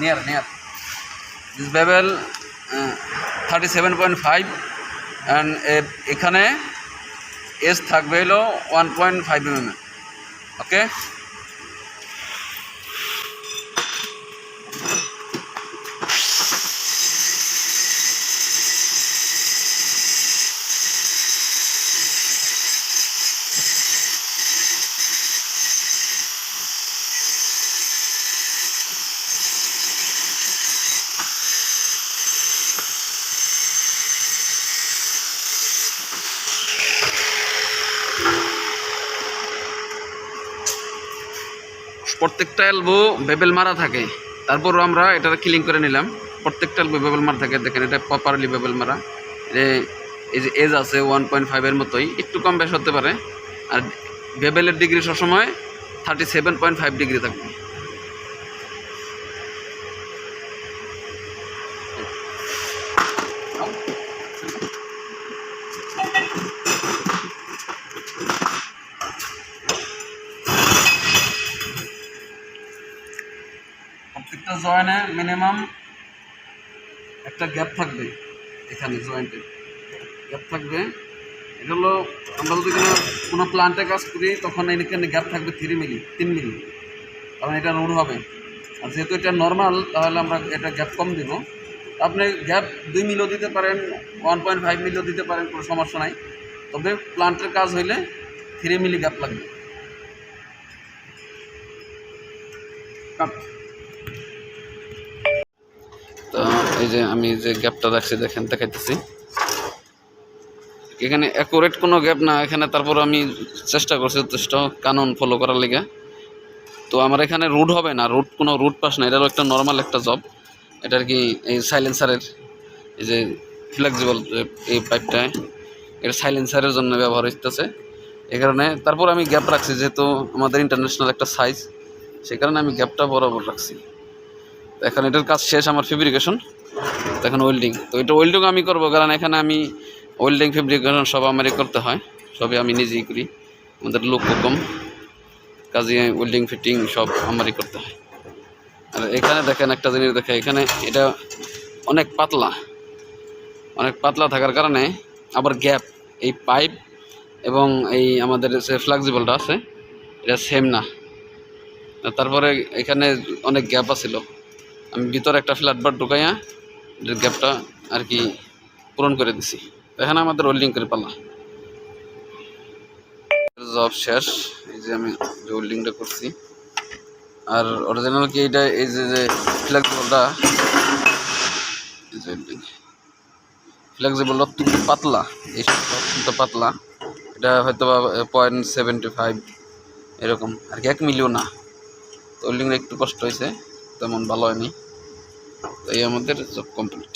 near near this bevel uh, 37.5 and এখানে S থাকবে হলো 1.5 mm ওকে okay? প্রত্যেকটা এলবো বেবেল মারা থাকে। তারপরও আমরা এটা ক্লিন করে নিলাম। প্রত্যেকটা এলবো বেবেল মারা থাকে। দেখেন, এটা প্রপারলি বেবেল মারা। এই যে এজ আছে ওয়ান পয়েন্ট ফাইভের মতোই। একটু কম বেশ হতে পারে। আর বেবেলের ডিগ্রি সবসময় thirty seven point five degree থাকবে। প্রত্যেকটা জয়েন্টে মিনিমাম একটা গ্যাপ থাকবে এখানে জয়েন্টে গ্যাপ থাকবে। এটা হলো আমরা যদি কোনো কোনো প্লান্টে কাজ করি, তখন এখানে গ্যাপ থাকবে থ্রি মিলি তিন মিলি কারণ এটা রোড হবে। আর যেহেতু এটা নর্মাল তাহলে আমরা এটা গ্যাপ কম দেবো। আপনি গ্যাপ দুই মিলও দিতে পারেন ওয়ান পয়েন্ট ফাইভ মিলও দিতে পারেন, কোনো সমস্যা নাই। তবে প্লান্টের কাজ হইলে থ্রি মিলি গ্যাপ লাগবে। এই যে আমি যে গ্যাপটা রাখছি দেখেন, দেখাইতেছি। এখানে অ্যাকুরেট কোনো গ্যাপ না, এখানে তারপর আমি চেষ্টা করছি যথেষ্ট কানুন ফলো করার লিগে। তো আমার এখানে রুট হবে না রুট কোনো রুট পাস না এটা হলো একটা নর্মাল একটা জব এটা আর কি এই সাইলেন্সারের এই যে ফ্লেক্সিবল এই পাইপটা এটা সাইলেন্সারের জন্য ব্যবহার হইতেছে। এই কারণে তারপর আমি গ্যাপ রাখছি, যেহেতু আমাদের ইন্টারন্যাশনাল একটা সাইজ সেই কারণে আমি গ্যাপটা বরাবর রাখছি। এখন এটার কাজ শেষ, আমার ফেব্রিকেশন তো এখন ওয়েল্ডিং তো এটা ওয়েল্ডিং আমি করব, কারণ এখানে আমি ওয়েল্ডিং ফেব্রিকেশন সব আমারই করতে হয়। সবই আমি নিজেই করি। আমাদের লোক কম। কাজে ওয়েল্ডিং ফিটিং সব আমারই করতে হয়। আর এখানে দেখেন একটা জিনিস দেখে এখানে এটা অনেক পাতলা। অনেক পাতলা থাকার কারণে আবার গ্যাপ এই পাইপ এবং এই আমাদের যে ফ্লেক্সিবলটা আছে, এটা সেম না। তারপরে এখানে অনেক গ্যাপ আছিল। আমি ভিতরে একটা ফ্ল্যাট বার ঢুকাইয়া গ্যাপটা আর কি পূরণ করে দিছি। এখানে আমাদের ওয়েল্ডিং করে পালা। জব শেষ, এই যে আমি যে ওয়েল্ডিংটা করছি। আর অরিজিনাল কি এইটা, এই যে যে ফ্লেক্সিবলটা ফ্লেক্সিবলটা অত্যন্ত পাতলা, এই অত্যন্ত পাতলা। এটা হয়তো বা পয়েন্ট সেভেন্টি ফাইভ এরকম। আর কি এক মিলিও না। তো ওয়েল্ডিংটা একটু কষ্ট হয়েছে, তেমন ভালো হয়নি। এই আমাদের জব কমপ্লিট